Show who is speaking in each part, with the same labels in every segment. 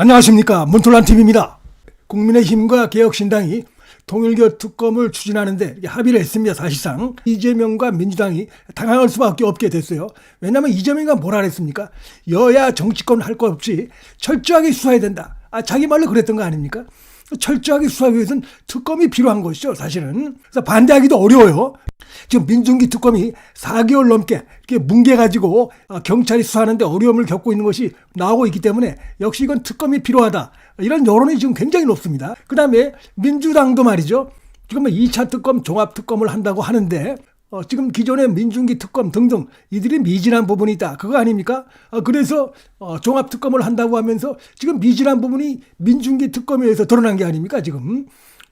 Speaker 1: 안녕하십니까 문틀란 TV입니다. 국민의힘과 개혁신당이 통일교 특검을 추진하는데 합의를 했습니다. 사실상 이재명과 민주당이 당황할 수밖에 없게 됐어요. 왜냐하면 이재명이가 뭐라 그랬습니까? 여야 정치권 할것 없이 철저하게 수사해야 된다. 아 자기 말로 그랬던 거 아닙니까? 철저하게 수사하기 위해서는 특검이 필요한 것이죠. 사실은 그래서 반대하기도 어려워요. 지금 민중기 특검이 4개월 넘게 이렇게 뭉개가지고 아, 경찰이 수사하는데 어려움을 겪고 있는 것이 나오고 있기 때문에 역시 이건 특검이 필요하다. 이런 여론이 지금 굉장히 높습니다. 그 다음에 민주당도 말이죠. 지금 2차 특검, 종합 특검을 한다고 하는데 어, 지금 기존의 민중기 특검 등등 이들이 미진한 부분이 있다. 그거 아닙니까? 어, 그래서 어, 종합 특검을 한다고 하면서 지금 미진한 부분이 민중기 특검에 의해서 드러난 게 아닙니까? 지금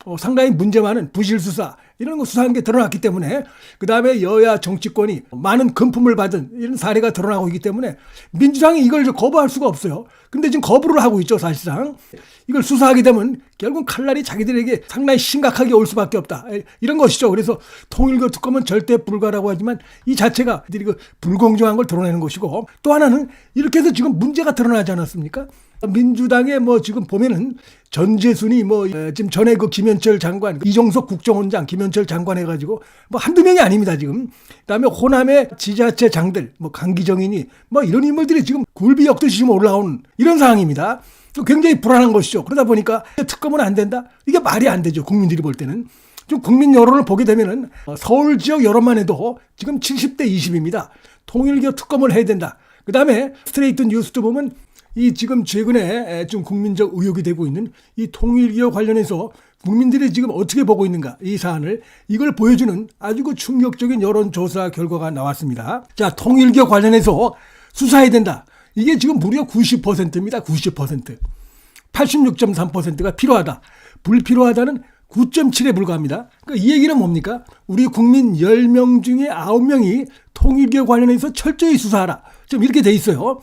Speaker 1: 어, 상당히 문제 많은 부실 수사 이런 거 수사한 게 드러났기 때문에 그 다음에 여야 정치권이 많은 금품을 받은 이런 사례가 드러나고 있기 때문에 민주당이 이걸 거부할 수가 없어요. 근데 지금 거부를 하고 있죠 사실상 이걸 수사하게 되면 결국 칼날이 자기들에게 상당히 심각하게 올 수밖에 없다 이런 것이죠. 그래서 통일교 특검은 절대 불가라고 하지만 이 자체가 이들이 그 불공정한 걸 드러내는 것이고 또 하나는 이렇게 해서 지금 문제가 드러나지 않았습니까? 민주당의 뭐 지금 보면은 전재순이 뭐 에, 지금 전에 그 김현철 장관, 이종석 국정원장, 김현철 장관 해가지고 뭐 한두 명이 아닙니다 지금. 그 다음에 호남의 지자체 장들, 뭐 강기정이니 뭐 이런 인물들이 지금 굴비 역듯이 지금 올라오는 이런 상황입니다. 또 굉장히 불안한 것이죠. 그러다 보니까 특검은 안 된다. 이게 말이 안 되죠. 국민들이 볼 때는. 좀 국민 여론을 보게 되면은 어, 서울 지역 여론만 해도 지금 70대 20입니다. 통일교 특검을 해야 된다. 그 다음에 스트레이트 뉴스도 보면 이 지금 최근에 좀 국민적 의혹이 되고 있는 이 통일교 관련해서 국민들이 지금 어떻게 보고 있는가 이 사안을 이걸 보여주는 아주 그 충격적인 여론조사 결과가 나왔습니다. 자 통일교 관련해서 수사해야 된다. 이게 지금 무려 90%입니다. 90%. 86.3%가 필요하다. 불필요하다는 9.7에 불과합니다. 그러니까 이 얘기는 뭡니까? 우리 국민 10명 중에 9명이 통일교 관련해서 철저히 수사하라. 좀 이렇게 돼 있어요.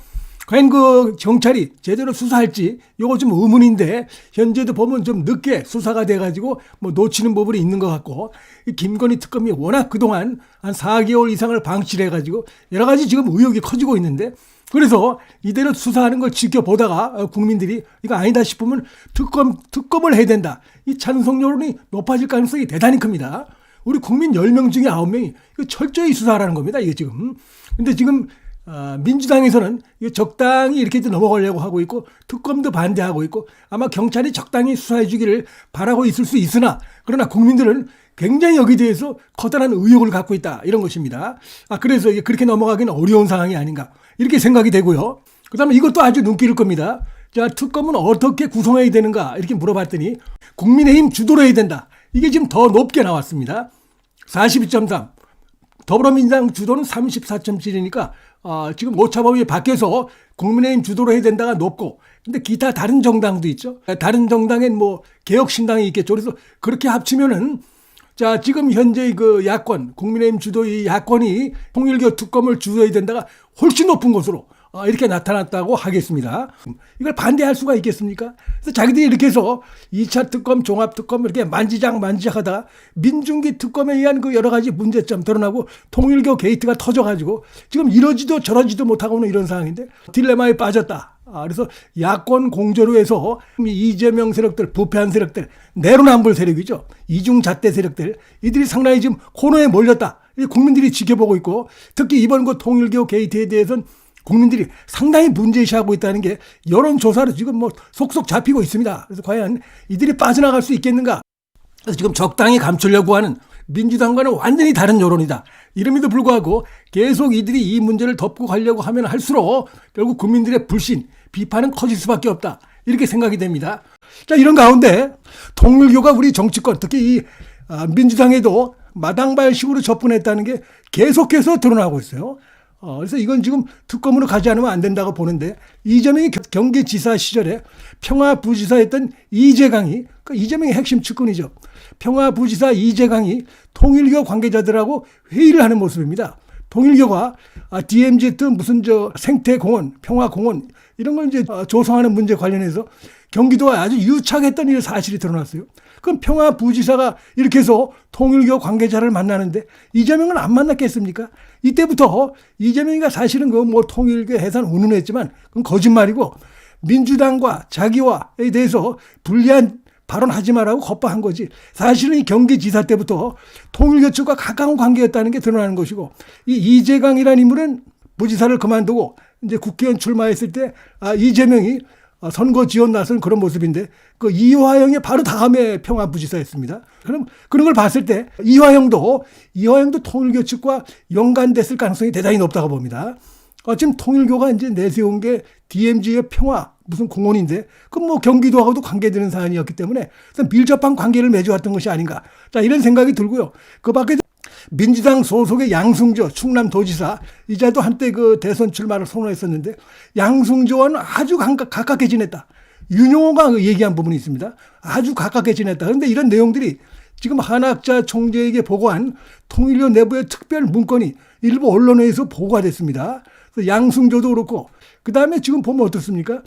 Speaker 1: 과연 그 경찰이 제대로 수사할지 요거 좀 의문인데 현재도 보면 좀 늦게 수사가 돼가지고 뭐 놓치는 부분이 있는 것 같고 이 김건희 특검이 워낙 그동안 한 4개월 이상을 방치를 해가지고 여러 가지 지금 의혹이 커지고 있는데 그래서 이대로 수사하는 걸 지켜보다가 어, 국민들이 이거 아니다 싶으면 특검 특검을 해야 된다 이 찬성 여론이 높아질 가능성이 대단히 큽니다. 우리 국민 10명 중에 9명이 이거 철저히 수사하라는 겁니다. 이게 지금. 근데 지금 어, 민주당에서는 적당히 이렇게 넘어가려고 하고 있고 특검도 반대하고 있고 아마 경찰이 적당히 수사해 주기를 바라고 있을 수 있으나 그러나 국민들은 굉장히 여기 대해서 커다란 의혹을 갖고 있다 이런 것입니다. 아 그래서 그렇게 넘어가기는 어려운 상황이 아닌가 이렇게 생각이 되고요. 그다음에 이것도 아주 눈길을 겁니다. 자 특검은 어떻게 구성해야 되는가 이렇게 물어봤더니 국민의힘 주도로 해야 된다. 이게 지금 더 높게 나왔습니다. 42.3. 더불어민주당 주도는 34.7이니까 어, 지금 오차범위 밖에서 국민의힘 주도로 해야 된다가 높고 근데 기타 다른 정당도 있죠. 다른 정당엔 뭐 개혁신당이 있겠죠. 그래서 그렇게 합치면은 자 지금 현재 그 야권 국민의힘 주도의 야권이 통일교 특검을 주도해야 된다가 훨씬 높은 것으로 어, 이렇게 나타났다고 하겠습니다. 이걸 반대할 수가 있겠습니까? 그래서 자기들이 이렇게 해서 2차 특검, 종합 특검 이렇게 만지작 만지작 하다가 민중기 특검에 의한 그 여러 가지 문제점 드러나고 통일교 게이트가 터져가지고 지금 이러지도 저러지도 못하고는 이런 상황인데 딜레마에 빠졌다. 아, 그래서 야권 공조로 해서 이재명 세력들, 부패한 세력들, 내로남불 세력이죠. 이중잣대 세력들, 이들이 상당히 지금 코너에 몰렸다. 국민들이 지켜보고 있고 특히 이번 그 통일교 게이트에 대해서는 국민들이 상당히 문제시하고 있다는 게 여론조사로 지금 뭐 속속 잡히고 있습니다. 그래서 과연 이들이 빠져나갈 수 있겠는가? 그래서 지금 적당히 감추려고 하는 민주당과는 완전히 다른 여론이다. 이름에도 불구하고 계속 이들이 이 문제를 덮고 가려고 하면 할수록 결국 국민들의 불신, 비판은 커질 수밖에 없다. 이렇게 생각이 됩니다. 자, 이런 가운데 통일교가 우리 정치권, 특히 이 아, 민주당에도 마당발식으로 접근했다는 게 계속해서 드러나고 있어요. 어, 그래서 이건 지금 특검으로 가지 않으면 안 된다고 보는데 이재명이 겨- 경기지사 시절에 평화부지사였던 이재강이 그 이재명의 핵심 측근이죠. 평화부지사 이재강이 통일교 관계자들하고 회의를 하는 모습입니다. 통일교가 아, DMZ 무슨 저 생태공원, 평화공원 이런 걸 이제 어, 조성하는 문제 관련해서 경기도가 아주 유착했던 이 사실이 드러났어요. 그럼 평화부지사가 이렇게 해서 통일교 관계자를 만나는데 이재명은 안 만났겠습니까? 이때부터 이재명이가 사실은 그 뭐 통일교 해산 운운했지만 그건 거짓말이고 민주당과 자기와에 대해서 불리한 발언하지 말라고 겁박한 거지. 사실은 이 경기지사 때부터 통일교 측과 가까운 관계였다는 게 드러나는 것이고 이 이재강이라는 인물은 부지사를 그만두고 이제 국회의원 출마했을 때 아, 이재명이 어, 선거 지원 나선 그런 모습인데 그 이화영의 바로 다음에 평화부지사였습니다. 그럼 그런 걸 봤을 때 이화영도 이화영도 통일교 측과 연관됐을 가능성이 대단히 높다고 봅니다. 어, 지금 통일교가 이제 내세운 게 DMZ의 평화 무슨 공원인데 그 뭐 경기도하고도 관계되는 사안이었기 때문에 밀접한 관계를 맺어왔던 것이 아닌가. 자 이런 생각이 들고요. 그 밖에 민주당 소속의 양승조 충남도지사 이자도 한때 그 대선 출마를 선언했었는데 양승조와는 아주 가깝, 가깝게 지냈다. 윤용호가 그 얘기한 부분이 있습니다. 아주 가깝게 지냈다. 그런데 이런 내용들이 지금 한학자 총재에게 보고한 통일교 내부의 특별 문건이 일부 언론에서 보고가 됐습니다. 그래서 양승조도 그렇고 그 다음에 지금 보면 어떻습니까?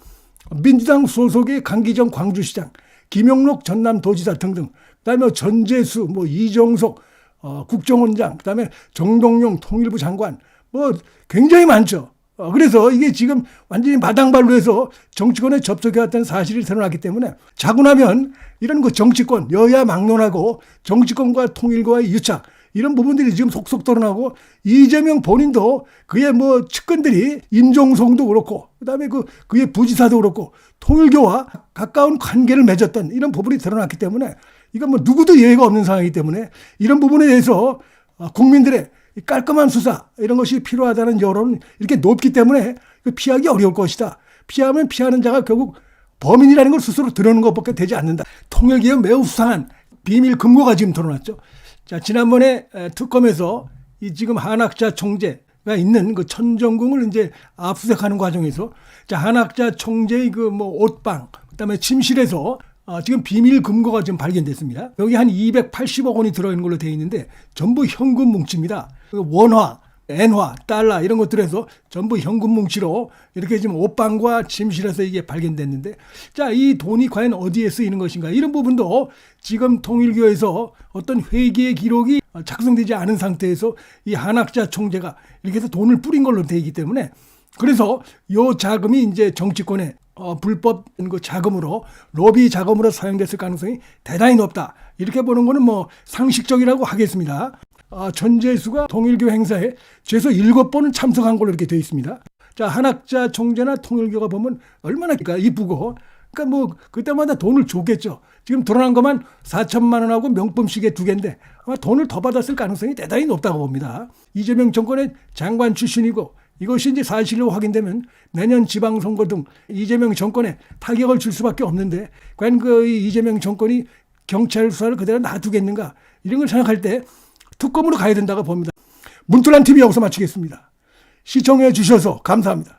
Speaker 1: 민주당 소속의 강기정 광주시장, 김용록 전남도지사 등등, 그다음에 전재수, 뭐 이정석 어, 국정원장, 그다음에 정동영 통일부 장관, 뭐 굉장히 많죠. 어, 그래서 이게 지금 완전히 마당발로 해서 정치권에 접촉해왔다는 사실이 드러났기 때문에 자고 나면 이런 그 정치권, 여야 막론하고 정치권과 통일과의 유착, 이런 부분들이 지금 속속 드러나고 이재명 본인도 그의 뭐 측근들이 임종성도 그렇고 그다음에 그 그의 부지사도 그렇고 통일교와 가까운 관계를 맺었던 이런 부분이 드러났기 때문에 이건 뭐 누구도 예외가 없는 상황이기 때문에 이런 부분에 대해서 어, 국민들의 이 깔끔한 수사 이런 것이 필요하다는 여론은 이렇게 높기 때문에 피하기 어려울 것이다. 피하면 피하는 자가 결국 범인이라는 걸 스스로 드러내는 것밖에 되지 않는다. 통일기에 매우 수상한 비밀 금고가 지금 드러났죠. 자, 지난번에 에, 특검에서 이 지금 한학자 총재가 있는 그 천정궁을 이제 압수수색하는 과정에서 자, 한학자 총재의 그 뭐 옷방, 그다음에 침실에서 아, 지금 비밀 금고가 지금 발견됐습니다. 여기 한 280억 원이 들어있는 걸로 되어 있는데 전부 현금 뭉치입니다. 그 원화, 엔화, 달러 이런 것들에서 전부 현금 뭉치로 이렇게 지금 옷방과 침실에서 이게 발견됐는데 자, 이 돈이 과연 어디에 쓰이는 것인가 이런 부분도 지금 통일교에서 어떤 회계의 기록이 작성되지 않은 상태에서 이 한학자 총재가 이렇게 해서 돈을 뿌린 걸로 되어 있기 때문에 그래서 요 자금이 이제 정치권에 어, 불법 그 자금으로 로비 자금으로 사용됐을 가능성이 대단히 높다. 이렇게 보는 거는 뭐 상식적이라고 하겠습니다. 아, 전재수가 통일교 행사에 최소 일곱 번은 참석한 걸로 이렇게 되어 있습니다. 자, 한학자 총재나 통일교가 보면 얼마나 이쁘고, 그러니까 뭐 그때마다 돈을 줬겠죠. 지금 드러난 것만 4천만 원하고 명품 시계 두 개인데 아마 돈을 더 받았을 가능성이 대단히 높다고 봅니다. 이재명 정권의 장관 출신이고 이것이 이제 사실로 확인되면 내년 지방선거 등 이재명 정권에 타격을 줄 수밖에 없는데 과연 그 이재명 정권이 경찰 수사를 그대로 놔두겠는가 이런 걸 생각할 때 특검으로 가야 된다고 봅니다. 문틀란 TV 여기서 마치겠습니다. 시청해 주셔서 감사합니다.